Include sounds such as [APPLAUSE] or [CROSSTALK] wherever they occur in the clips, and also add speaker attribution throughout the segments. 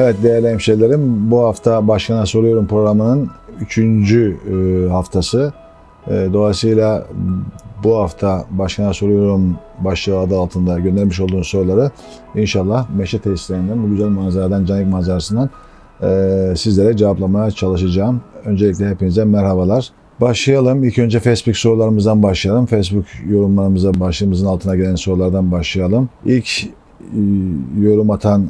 Speaker 1: Evet değerli hemşehrilerim bu hafta Başkan'a soruyorum programının 3. haftası. E, Dolayısıyla bu hafta Başkan'a soruyorum başlığı adı altında göndermiş olduğunuz soruları inşallah meşe tesislerinden bu güzel manzaradan, canik manzarasından e, sizlere cevaplamaya çalışacağım. Öncelikle hepinize merhabalar. Başlayalım. İlk önce Facebook sorularımızdan başlayalım. Facebook yorumlarımıza başlığımızın altına gelen sorulardan başlayalım. İlk e, yorum atan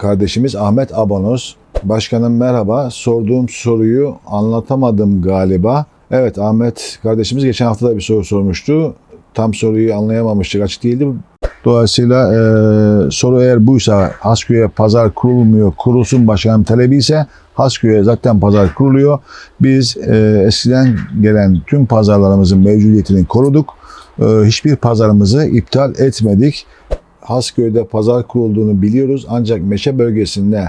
Speaker 1: kardeşimiz Ahmet Abonos. Başkanım merhaba. Sorduğum soruyu anlatamadım galiba. Evet Ahmet kardeşimiz geçen hafta da bir soru sormuştu. Tam soruyu anlayamamıştık. Açık değildi. Dolayısıyla e, soru eğer buysa Hasköy'e pazar kurulmuyor, kurulsun başkanım talebi ise Hasköy'e zaten pazar kuruluyor. Biz e, eskiden gelen tüm pazarlarımızın mevcudiyetini koruduk. E, hiçbir pazarımızı iptal etmedik. Hasköy'de pazar kurulduğunu biliyoruz ancak Meşe bölgesinde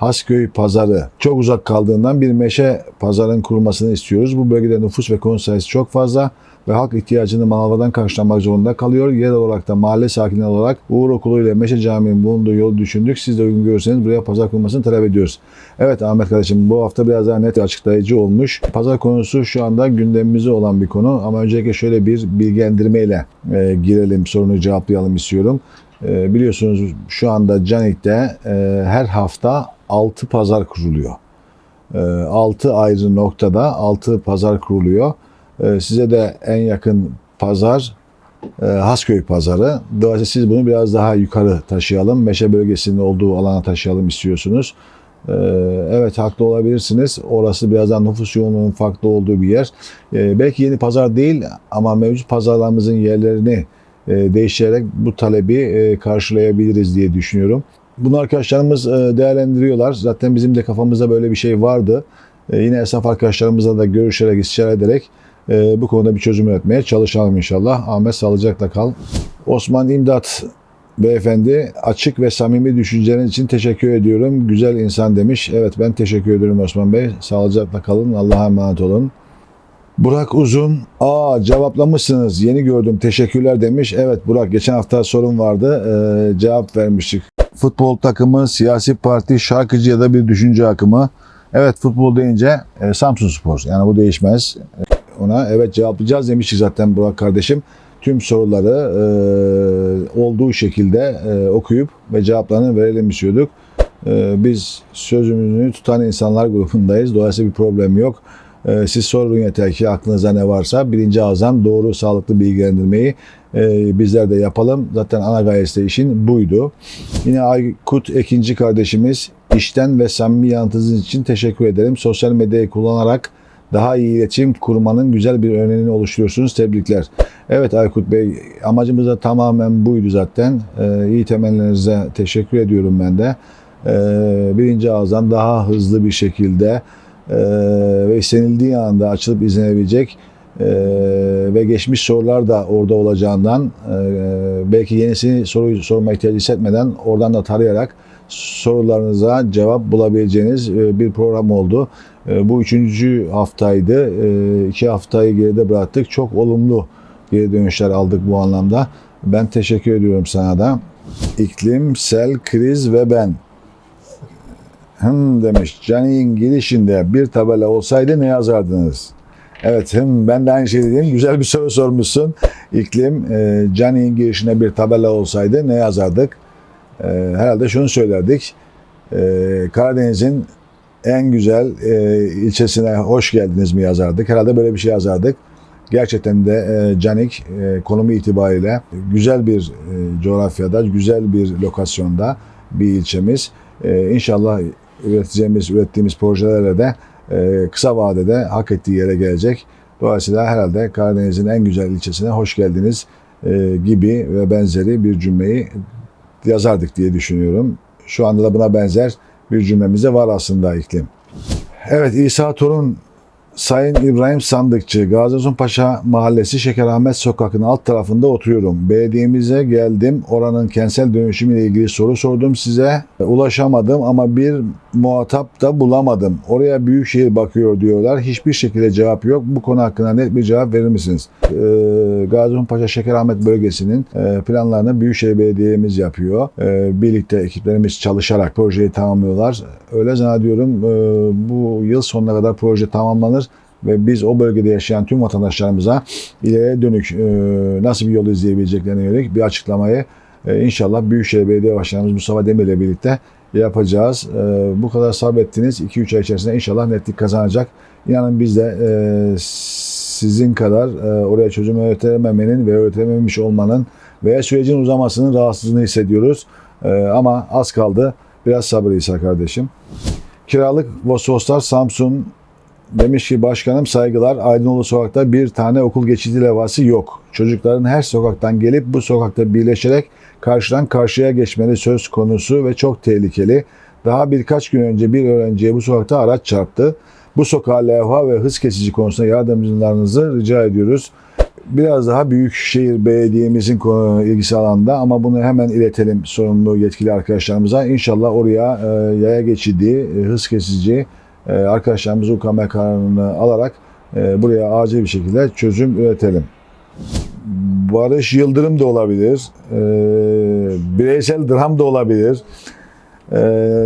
Speaker 1: Hasköy pazarı çok uzak kaldığından bir meşe pazarın kurulmasını istiyoruz. Bu bölgede nüfus ve konut sayısı çok fazla ve halk ihtiyacını manavradan karşılamak zorunda kalıyor. Yerel olarak da mahalle sakinleri olarak Uğur Okulu ile Meşe Camii'nin bulunduğu yolu düşündük. Siz de uygun görürseniz buraya pazar kurulmasını talep ediyoruz. Evet Ahmet kardeşim bu hafta biraz daha net açıklayıcı olmuş. Pazar konusu şu anda gündemimizde olan bir konu ama öncelikle şöyle bir bilgilendirmeyle e, girelim sorunu cevaplayalım istiyorum. E, biliyorsunuz şu anda Canik'te e, her hafta 6 pazar kuruluyor. 6 ayrı noktada 6 pazar kuruluyor. E, size de en yakın pazar e, Hasköy pazarı. Dolayısıyla siz bunu biraz daha yukarı taşıyalım. Meşe bölgesinin olduğu alana taşıyalım istiyorsunuz. E, Evet haklı olabilirsiniz. Orası biraz daha nüfus yoğunluğunun farklı olduğu bir yer. E, Belki yeni pazar değil ama mevcut pazarlarımızın yerlerini e, değiştirerek bu talebi e, karşılayabiliriz diye düşünüyorum. Bunu arkadaşlarımız e, değerlendiriyorlar. Zaten bizim de kafamızda böyle bir şey vardı. E, Yine esnaf arkadaşlarımızla da görüşerek, istişare ederek e, bu konuda bir çözüm üretmeye çalışalım inşallah. Ahmet sağlıcakla kal. Osman İmdat beyefendi açık ve samimi düşünceleriniz için teşekkür ediyorum. Güzel insan demiş. Evet ben teşekkür ediyorum Osman Bey. Sağlıcakla kalın. Allah'a emanet olun. Burak Uzun, aa cevaplamışsınız, yeni gördüm, teşekkürler demiş. Evet Burak, geçen hafta sorun vardı, ee, cevap vermiştik. Futbol takımı, siyasi parti, şarkıcı ya da bir düşünce akımı. Evet futbol deyince e, Samsun Spor, yani bu değişmez. E, Ona evet cevaplayacağız demiştik zaten Burak kardeşim. Tüm soruları e, olduğu şekilde e, okuyup ve cevaplarını verelim istiyorduk. E, biz sözümüzü tutan insanlar grubundayız, dolayısıyla bir problem yok. Ee, Siz sorun yeter ki aklınıza ne varsa birinci ağızdan doğru sağlıklı bilgilendirmeyi e, bizler de yapalım. Zaten ana gayesi de işin buydu. Yine Aykut Ekinci kardeşimiz işten ve samimi yanıtınız için teşekkür ederim. Sosyal medyayı kullanarak daha iyi iletişim kurmanın güzel bir örneğini oluşturuyorsunuz. Tebrikler. Evet Aykut Bey amacımız da tamamen buydu zaten. Ee, iyi temellerinize teşekkür ediyorum ben de. Ee, birinci ağızdan daha hızlı bir şekilde e, ve istenildiği anda açılıp izlenebilecek e, ve geçmiş sorular da orada olacağından e, belki yenisini soruyu sorma ihtiyacı hissetmeden oradan da tarayarak sorularınıza cevap bulabileceğiniz e, bir program oldu. E, bu üçüncü haftaydı. E, iki haftayı geride bıraktık. Çok olumlu geri dönüşler aldık bu anlamda. Ben teşekkür ediyorum sana da. İklim, sel, kriz ve ben. Hım demiş. Cani'nin girişinde bir tabela olsaydı ne yazardınız? Evet hım ben de aynı şey dedim. Güzel bir soru sormuşsun. İklim, e, Cani'nin girişine bir tabela olsaydı ne yazardık? E, herhalde şunu söylerdik. E, Karadeniz'in en güzel e, ilçesine hoş geldiniz mi yazardık. Herhalde böyle bir şey yazardık. Gerçekten de e, Canik e, konumu itibariyle güzel bir e, coğrafyada, güzel bir lokasyonda bir ilçemiz. E, inşallah üreteceğimiz, ürettiğimiz projelerle de e, kısa vadede hak ettiği yere gelecek. Dolayısıyla herhalde Karadeniz'in en güzel ilçesine hoş geldiniz e, gibi ve benzeri bir cümleyi yazardık diye düşünüyorum. Şu anda da buna benzer bir cümlemiz de var aslında iklim. Evet İsa Torun Sayın İbrahim Sandıkçı, Gazi Paşa Mahallesi Şekerahmet Sokakı'nın alt tarafında oturuyorum. Belediyemize geldim. Oranın kentsel dönüşümüyle ilgili soru sordum size. Ulaşamadım ama bir muhatap da bulamadım. Oraya Büyükşehir bakıyor diyorlar. Hiçbir şekilde cevap yok. Bu konu hakkında net bir cevap verir misiniz? Ee, Gazi Paşa Şekerahmet bölgesinin e, planlarını Büyükşehir Belediye'miz yapıyor. Ee, birlikte ekiplerimiz çalışarak projeyi tamamlıyorlar. Öyle zannediyorum e, bu yıl sonuna kadar proje tamamlanır ve biz o bölgede yaşayan tüm vatandaşlarımıza ileriye dönük e, nasıl bir yol izleyebileceklerine yönelik bir açıklamayı e, inşallah Büyükşehir Belediye Başkanımız Mustafa Demir ile birlikte yapacağız. E, bu kadar sabrettiniz. 2-3 ay içerisinde inşallah netlik kazanacak. İnanın biz de sizin kadar oraya çözüm öğretememenin ve öğretememiş olmanın veya sürecin uzamasının rahatsızlığını hissediyoruz. Ama az kaldı. Biraz sabır İsa kardeşim. Kiralık Vosvoslar Samsun demiş ki başkanım saygılar Aydınoğlu sokakta bir tane okul geçidi levhası yok. Çocukların her sokaktan gelip bu sokakta birleşerek karşıdan karşıya geçmeli söz konusu ve çok tehlikeli. Daha birkaç gün önce bir öğrenciye bu sokakta araç çarptı. Bu sokağa levha ve hız kesici konusunda yardımcılarınızı rica ediyoruz. Biraz daha Büyükşehir Belediye'mizin ilgisi alanda ama bunu hemen iletelim sorumlu yetkili arkadaşlarımıza. İnşallah oraya e, yaya geçidi, e, hız kesici arkadaşlarımız UKM kararını alarak e, buraya acil bir şekilde çözüm üretelim. Barış Yıldırım da olabilir, e, bireysel dram da olabilir. E,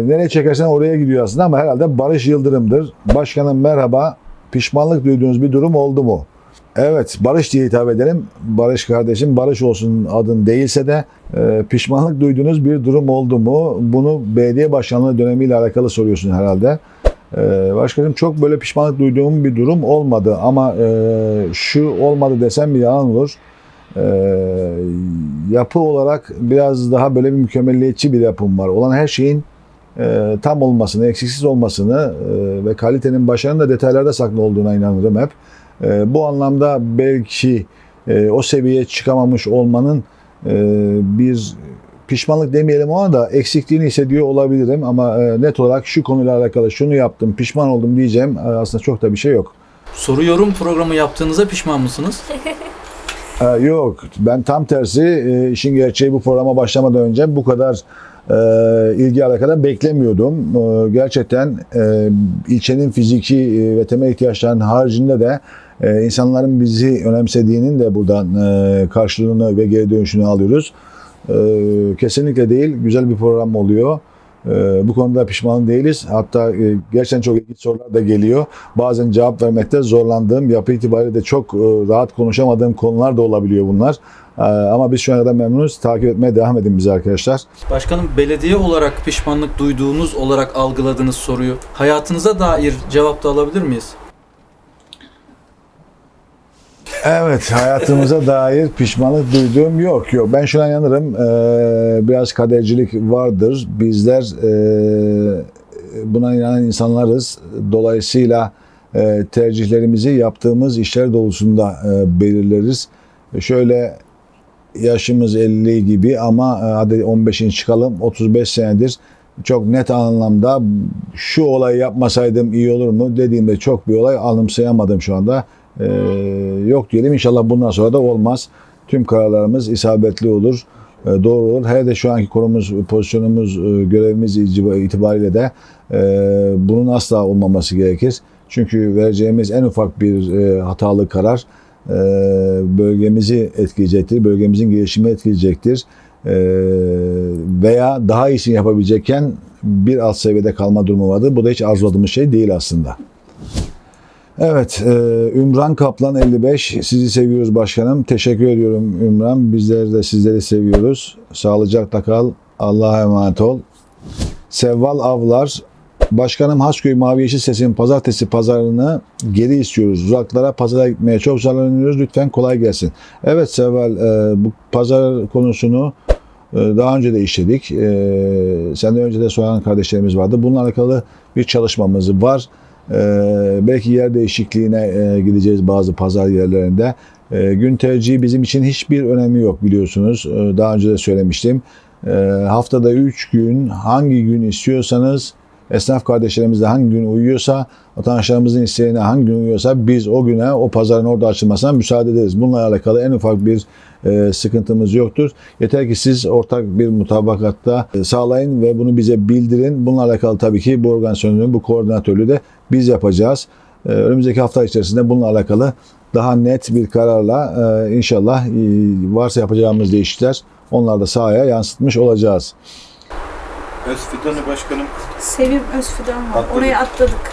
Speaker 1: nereye çekersen oraya gidiyor aslında ama herhalde Barış Yıldırım'dır. Başkanım merhaba, pişmanlık duyduğunuz bir durum oldu mu? Evet, Barış diye hitap edelim. Barış kardeşim, Barış olsun adın değilse de e, pişmanlık duyduğunuz bir durum oldu mu? Bunu belediye başkanlığı dönemiyle alakalı soruyorsun herhalde. Ee, başkanım çok böyle pişmanlık duyduğum bir durum olmadı ama e, şu olmadı desem bir yalan olur. Ee, yapı olarak biraz daha böyle bir mükemmelliyetçi bir yapım var. Olan her şeyin e, tam olmasını, eksiksiz olmasını e, ve kalitenin başarının da detaylarda saklı olduğuna inanırım hep. Bu anlamda belki o seviyeye çıkamamış olmanın bir pişmanlık demeyelim ona da eksikliğini hissediyor olabilirim ama e, net olarak şu konuyla alakalı şunu yaptım, pişman oldum diyeceğim e, aslında çok da bir şey yok.
Speaker 2: Soru yorum programı yaptığınıza pişman mısınız? [LAUGHS]
Speaker 1: E, yok, ben tam tersi e, işin gerçeği bu programa başlamadan önce bu kadar e, ilgi alakadan beklemiyordum. E, gerçekten e, ilçenin fiziki ve temel ihtiyaçlarının haricinde de insanların bizi önemsediğinin de buradan e, karşılığını ve geri dönüşünü alıyoruz. E, kesinlikle değil, güzel bir program oluyor. E, bu konuda pişman değiliz. Hatta e, gerçekten çok ilginç sorular da geliyor. Bazen cevap vermekte zorlandığım, yapı itibariyle de çok e, rahat konuşamadığım konular da olabiliyor bunlar. E, ama biz şu ana kadar memnunuz. Takip etmeye devam edin bizi arkadaşlar.
Speaker 2: Başkanım belediye olarak pişmanlık duyduğunuz olarak algıladığınız soruyu hayatınıza dair cevap da alabilir miyiz?
Speaker 1: Evet, hayatımıza [LAUGHS] dair pişmanlık duyduğum yok. Yok, ben şuna inanırım. e, biraz kadercilik vardır. Bizler e, buna inanan insanlarız. Dolayısıyla e, tercihlerimizi yaptığımız işler doğrultusunda e, belirleriz. Şöyle yaşımız 50 gibi ama e, hadi 15'in çıkalım 35 senedir çok net anlamda şu olayı yapmasaydım iyi olur mu dediğimde çok bir olay anımsayamadım şu anda. Ee, yok diyelim inşallah bundan sonra da olmaz. Tüm kararlarımız isabetli olur, e, doğru olur. Her de şu anki konumuz, pozisyonumuz, e, görevimiz itibariyle de e, bunun asla olmaması gerekir. Çünkü vereceğimiz en ufak bir e, hatalı karar e, bölgemizi etkileyecektir, bölgemizin gelişimi etkileyecektir. E, veya daha iyisini yapabilecekken bir alt seviyede kalma durumu vardır. Bu da hiç arzuladığımız şey değil aslında. Evet, e, Ümran Kaplan 55. Sizi seviyoruz başkanım. Teşekkür ediyorum Ümran. Bizler de sizleri seviyoruz. Sağlıcakla kal. Allah'a emanet ol. Sevval Avlar. Başkanım Hasköy Mavi Yeşil Ses'in pazartesi pazarını geri istiyoruz. Uzaklara pazara gitmeye çok zorlanıyoruz. Lütfen kolay gelsin. Evet Sevval, e, bu pazar konusunu e, daha önce de işledik. E, senden önce de soran kardeşlerimiz vardı. Bununla alakalı bir çalışmamız var. Ee, belki yer değişikliğine e, gideceğiz bazı pazar yerlerinde. Ee, gün tercihi bizim için hiçbir önemi yok biliyorsunuz. Ee, daha önce de söylemiştim. Haftada 3 gün hangi gün istiyorsanız Esnaf kardeşlerimiz de hangi gün uyuyorsa, vatandaşlarımızın isteğine hangi gün uyuyorsa biz o güne o pazarın orada açılmasına müsaade ederiz. Bununla alakalı en ufak bir e, sıkıntımız yoktur. Yeter ki siz ortak bir mutabakatta e, sağlayın ve bunu bize bildirin. Bununla alakalı tabii ki bu organizasyonun, bu koordinatörlüğü de biz yapacağız. E, önümüzdeki hafta içerisinde bununla alakalı daha net bir kararla e, inşallah e, varsa yapacağımız değişiklikler onları da sahaya yansıtmış olacağız.
Speaker 3: Özfidan'ı başkanım
Speaker 4: Sevim Özfidan var.
Speaker 3: Atladık.
Speaker 4: Oraya atladık.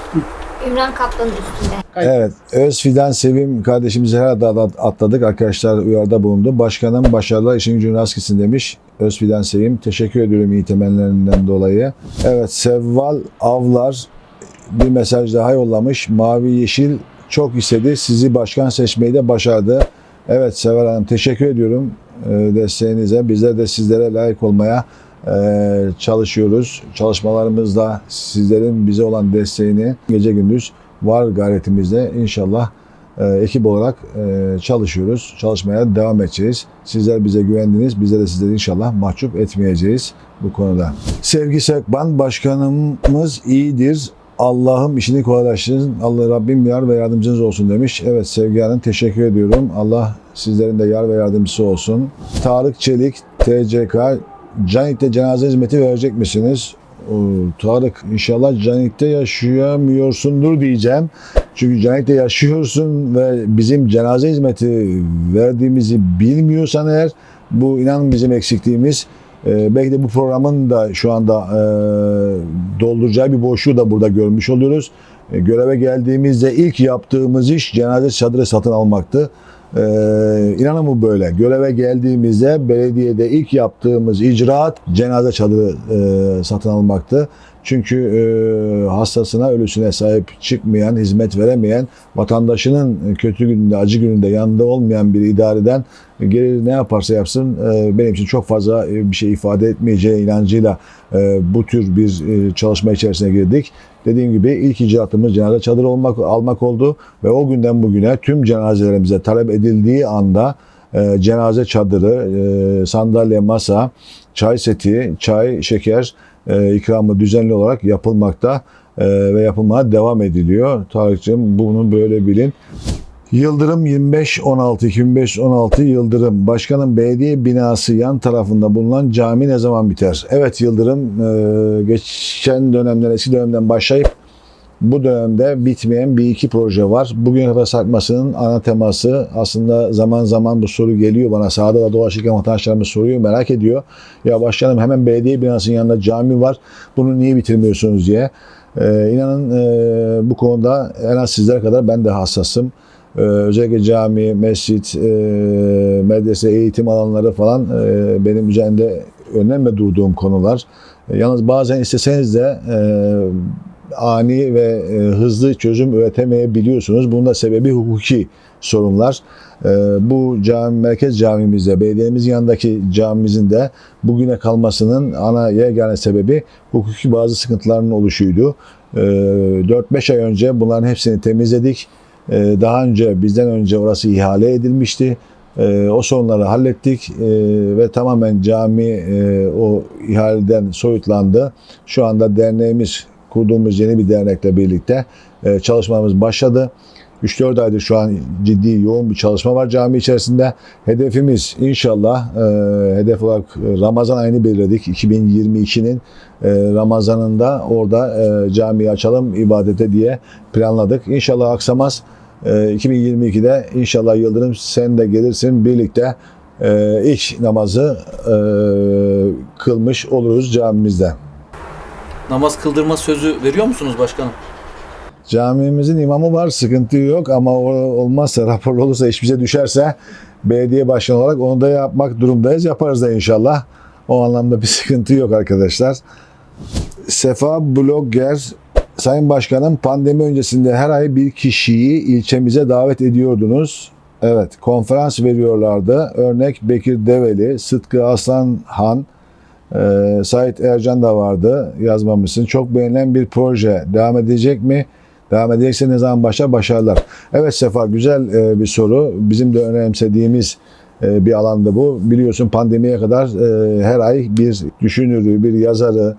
Speaker 5: Ümran Kaplan'ın üstünde.
Speaker 1: Evet, Özfidan Sevim kardeşimizi herhalde at- atladık. Arkadaşlar uyarıda bulundu. Başkanım başarılar işin gücün rast gitsin demiş. Özfidan Sevim teşekkür ediyorum iyi temellerinden dolayı. Evet, Sevval Avlar bir mesaj daha yollamış. Mavi Yeşil çok istedi. Sizi başkan seçmeyi de başardı. Evet Seval Hanım teşekkür ediyorum e, desteğinize. Bizler de sizlere layık olmaya e, çalışıyoruz. Çalışmalarımızda sizlerin bize olan desteğini gece gündüz var gayretimizle inşallah e, ekip olarak e, çalışıyoruz. Çalışmaya devam edeceğiz. Sizler bize güvendiniz. Bizler de sizleri inşallah mahcup etmeyeceğiz bu konuda. Sevgi Sekban Başkanımız iyidir. Allah'ım işini kolaylaştırsın. Allah Rabbim yar ve yardımcınız olsun demiş. Evet Sevgi Hanım teşekkür ediyorum. Allah sizlerin de yar ve yardımcısı olsun. Tarık Çelik TCK Canik'te cenaze hizmeti verecek misiniz? Oo, Tarık inşallah Canik'te yaşayamıyorsundur diyeceğim. Çünkü Canik'te yaşıyorsun ve bizim cenaze hizmeti verdiğimizi bilmiyorsan eğer bu inanın bizim eksikliğimiz. Ee, belki de bu programın da şu anda e, dolduracağı bir boşluğu da burada görmüş oluyoruz. E, göreve geldiğimizde ilk yaptığımız iş cenaze çadırı satın almaktı. Ee, inanın bu böyle. Göreve geldiğimizde belediyede ilk yaptığımız icraat cenaze çadırı e, satın almaktı. Çünkü e, hastasına, ölüsüne sahip çıkmayan, hizmet veremeyen, vatandaşının kötü gününde, acı gününde yanında olmayan bir idareden gelir ne yaparsa yapsın e, benim için çok fazla e, bir şey ifade etmeyeceği inancıyla e, bu tür bir e, çalışma içerisine girdik. Dediğim gibi ilk icraatımız cenaze çadırı olmak, almak oldu ve o günden bugüne tüm cenazelerimize talep edildiği anda e, cenaze çadırı, e, sandalye, masa, çay seti, çay, şeker e, ikramı düzenli olarak yapılmakta e, ve yapılmaya devam ediliyor. Tarık'cığım bunu böyle bilin. Yıldırım 2516 2516 Yıldırım Başkanın belediye binası yan tarafında bulunan cami ne zaman biter? Evet Yıldırım e, geçen dönemden eski dönemden başlayıp bu dönemde bitmeyen bir iki proje var. Bugün kadar sarkmasının ana teması aslında zaman zaman bu soru geliyor bana. Sahada da dolaşırken vatandaşlarımız soruyor, merak ediyor. Ya başkanım hemen belediye binasının yanında cami var. Bunu niye bitirmiyorsunuz diye. Ee, inanın e, bu konuda en az sizler kadar ben de hassasım. Ee, özellikle cami, mescit, e, medrese, eğitim alanları falan e, benim üzerinde önemli durduğum konular. E, yalnız bazen isteseniz de ani ve hızlı çözüm üretemeyebiliyorsunuz. Bunun da sebebi hukuki sorunlar. Bu cami, merkez camimizde, belediyemizin yanındaki camimizin de bugüne kalmasının ana yegane sebebi hukuki bazı sıkıntıların oluşuydu. E, 4-5 ay önce bunların hepsini temizledik. E, daha önce, bizden önce orası ihale edilmişti. E, o sorunları hallettik e, ve tamamen cami e, o ihaleden soyutlandı. Şu anda derneğimiz kurduğumuz yeni bir dernekle birlikte e, çalışmamız başladı. 3-4 aydır şu an ciddi yoğun bir çalışma var cami içerisinde. Hedefimiz inşallah e, hedef olarak Ramazan ayını belirledik. 2022'nin e, Ramazanında orada e, camiyi açalım ibadete diye planladık. İnşallah aksamaz. E, 2022'de inşallah Yıldırım sen de gelirsin birlikte e, ilk namazı e, kılmış oluruz camimizde.
Speaker 2: Namaz kıldırma sözü veriyor musunuz başkanım?
Speaker 1: Camimizin imamı var, sıkıntı yok ama olmazsa, raporlu olursa, iş bize düşerse belediye başkanı olarak onu da yapmak durumdayız. Yaparız da inşallah. O anlamda bir [LAUGHS] sıkıntı yok arkadaşlar. Sefa Blogger, Sayın Başkanım pandemi öncesinde her ay bir kişiyi ilçemize davet ediyordunuz. Evet, konferans veriyorlardı. Örnek Bekir Develi, Sıtkı Aslanhan, ee, Sait Ercan da vardı yazmamışsın. Çok beğenilen bir proje. Devam edecek mi? Devam edecekse ne zaman başlar? Başarılar. Evet Sefa güzel e, bir soru. Bizim de önemsediğimiz e, bir alanda bu. Biliyorsun pandemiye kadar e, her ay bir düşünürü, bir yazarı,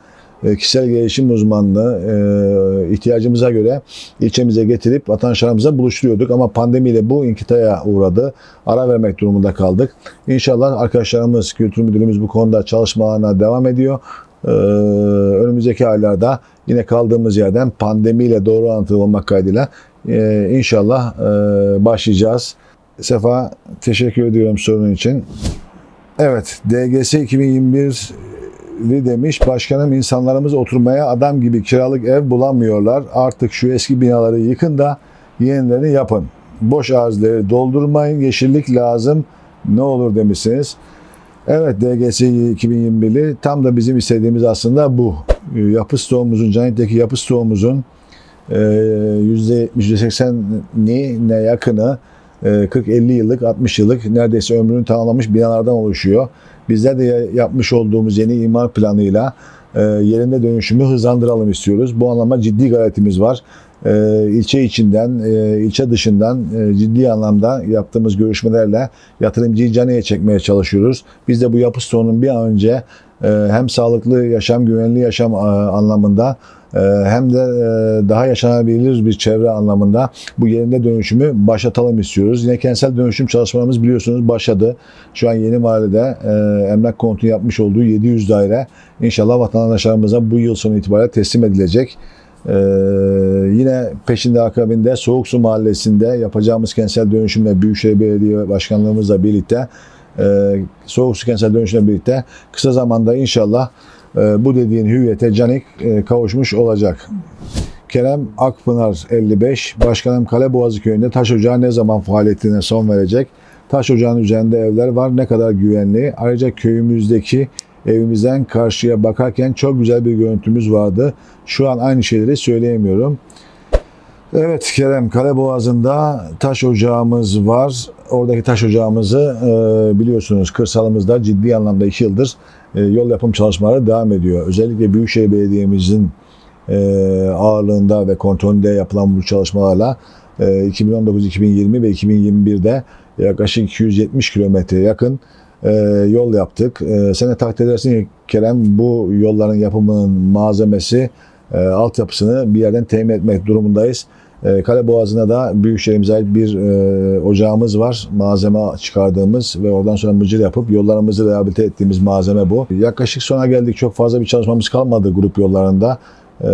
Speaker 1: kişisel gelişim uzmanlığı e, ihtiyacımıza göre ilçemize getirip vatandaşlarımıza buluşturuyorduk. Ama pandemiyle bu inkitaya uğradı. Ara vermek durumunda kaldık. İnşallah arkadaşlarımız, kültür müdürümüz bu konuda çalışmalarına devam ediyor. Ee, önümüzdeki aylarda yine kaldığımız yerden pandemiyle doğru orantılı olmak kaydıyla e, inşallah e, başlayacağız. Sefa teşekkür ediyorum sorun için. Evet, DGS 2021 demiş. Başkanım insanlarımız oturmaya adam gibi kiralık ev bulamıyorlar. Artık şu eski binaları yıkın da yenilerini yapın. Boş arazileri doldurmayın. Yeşillik lazım. Ne olur demişsiniz. Evet DGS 2021'li tam da bizim istediğimiz aslında bu. Ee, Yapı stoğumuzun, Canit'teki yapı stoğumuzun e, %70, %80'ine yakını e, 40-50 yıllık, 60 yıllık neredeyse ömrünü tamamlamış binalardan oluşuyor. Bizler de ya- yapmış olduğumuz yeni imar planıyla e, yerinde dönüşümü hızlandıralım istiyoruz. Bu anlamda ciddi gayretimiz var. E, ilçe içinden, e, ilçe dışından e, ciddi anlamda yaptığımız görüşmelerle yatırımcıyı caneye çekmeye çalışıyoruz. Biz de bu yapı stoğunun bir an önce e, hem sağlıklı yaşam, güvenli yaşam anlamında hem de daha yaşanabilir bir çevre anlamında bu yerinde dönüşümü başlatalım istiyoruz. Yine kentsel dönüşüm çalışmalarımız biliyorsunuz başladı. Şu an Yeni Mahalle'de emlak kontu yapmış olduğu 700 daire inşallah vatandaşlarımıza bu yıl sonu itibariyle teslim edilecek. Ee, yine peşinde akabinde Soğuk Su Mahallesi'nde yapacağımız kentsel dönüşümle Büyükşehir Belediye Başkanlığımızla birlikte e, Soğuk Su Kentsel Dönüşümle birlikte kısa zamanda inşallah e, bu dediğin hüviyete canik e, kavuşmuş olacak. Kerem Akpınar 55, Başkanım Kaleboğazı Köyü'nde taş ocağı ne zaman faaliyetine son verecek? Taş ocağının üzerinde evler var, ne kadar güvenli. Ayrıca köyümüzdeki evimizden karşıya bakarken çok güzel bir görüntümüz vardı. Şu an aynı şeyleri söyleyemiyorum. Evet Kerem, Kaleboğazı'nda taş ocağımız var. Oradaki taş ocağımızı e, biliyorsunuz kırsalımızda ciddi anlamda 2 yıldır e, yol yapım çalışmaları devam ediyor. Özellikle Büyükşehir Belediye'mizin e, ağırlığında ve kontrolünde yapılan bu çalışmalarla e, 2019, 2020 ve 2021'de yaklaşık 270 kilometre yakın e, yol yaptık. E, sen de takdir edersin Kerem bu yolların yapımının malzemesi, e, altyapısını bir yerden temin etmek durumundayız. E, Kale Boğazı'na da Büyükşehir'imize ait bir e, ocağımız var. Malzeme çıkardığımız ve oradan sonra mıcır yapıp yollarımızı rehabilite ettiğimiz malzeme bu. Yaklaşık sona geldik. Çok fazla bir çalışmamız kalmadı grup yollarında. E,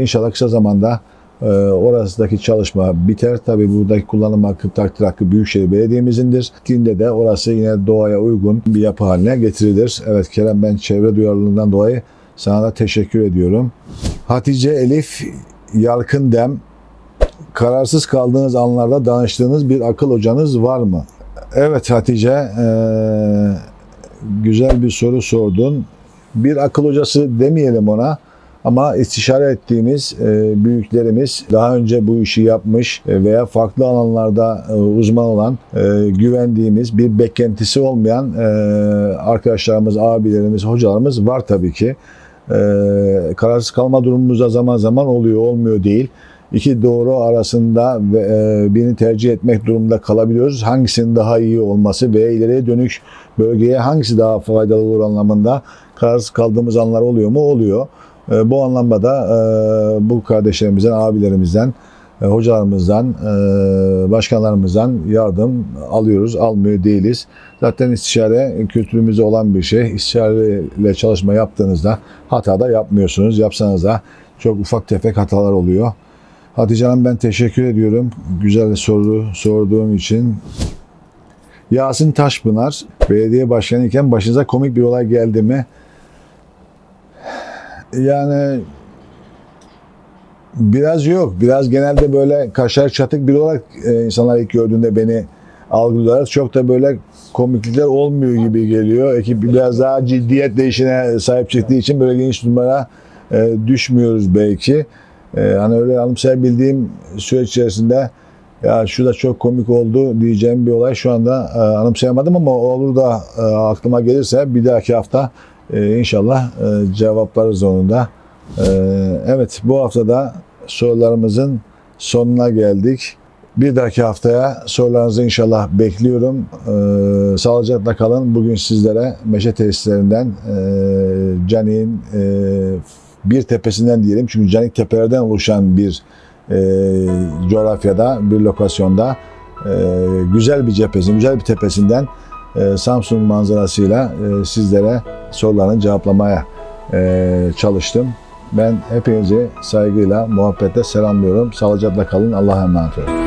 Speaker 1: inşallah kısa zamanda orasındaki çalışma biter. Tabi buradaki kullanım hakkı, takdir hakkı Büyükşehir Belediye'mizindir. Dinde de orası yine doğaya uygun bir yapı haline getirilir. Evet Kerem ben çevre duyarlılığından dolayı sana da teşekkür ediyorum. Hatice Elif Yalkındem kararsız kaldığınız anlarda danıştığınız bir akıl hocanız var mı? Evet Hatice, eee, güzel bir soru sordun. Bir akıl hocası demeyelim ona ama istişare ettiğimiz e, büyüklerimiz daha önce bu işi yapmış e, veya farklı alanlarda e, uzman olan güvendiğimiz bir beklentisi olmayan arkadaşlarımız, abilerimiz, hocalarımız var tabii ki. Kararsız kalma durumumuz da zaman zaman oluyor, olmuyor değil iki doğru arasında birini tercih etmek durumunda kalabiliyoruz. Hangisinin daha iyi olması ve ileriye dönük bölgeye hangisi daha faydalı olur anlamında kararsız kaldığımız anlar oluyor mu? Oluyor. E, bu anlamda da e, bu kardeşlerimizden, abilerimizden, e, hocalarımızdan, e, başkanlarımızdan yardım alıyoruz, almıyor değiliz. Zaten istişare kültürümüzde olan bir şey. İstişareyle çalışma yaptığınızda hata da yapmıyorsunuz. Yapsanız da çok ufak tefek hatalar oluyor. Hatice Hanım ben teşekkür ediyorum. Güzel soru sorduğum için. Yasin Taşpınar, belediye başkanı iken başınıza komik bir olay geldi mi? Yani biraz yok. Biraz genelde böyle kaşar çatık bir olarak e, insanlar ilk gördüğünde beni algılıyorlar. Çok da böyle komiklikler olmuyor gibi geliyor. Ekip biraz daha ciddiyetle işine sahip çıktığı için böyle geniş numara e, düşmüyoruz belki. E, hani öyle anımsayabildiğim süreç içerisinde ya şu da çok komik oldu diyeceğim bir olay şu anda anımsayamadım ama olur da aklıma gelirse bir dahaki hafta e, inşallah e, cevaplarız onu da. E, evet bu haftada sorularımızın sonuna geldik. Bir dahaki haftaya sorularınızı inşallah bekliyorum. Ee, sağlıcakla kalın. Bugün sizlere meşe tesislerinden e, Canik'in e, bir tepesinden diyelim çünkü canik tepelerden oluşan bir e, coğrafyada, bir lokasyonda e, güzel bir cephesi, güzel bir tepesinden e, Samsun manzarasıyla e, sizlere sorularını cevaplamaya e, çalıştım. Ben hepinizi saygıyla, muhabbetle selamlıyorum. Sağlıcakla kalın. Allah'a emanet olun.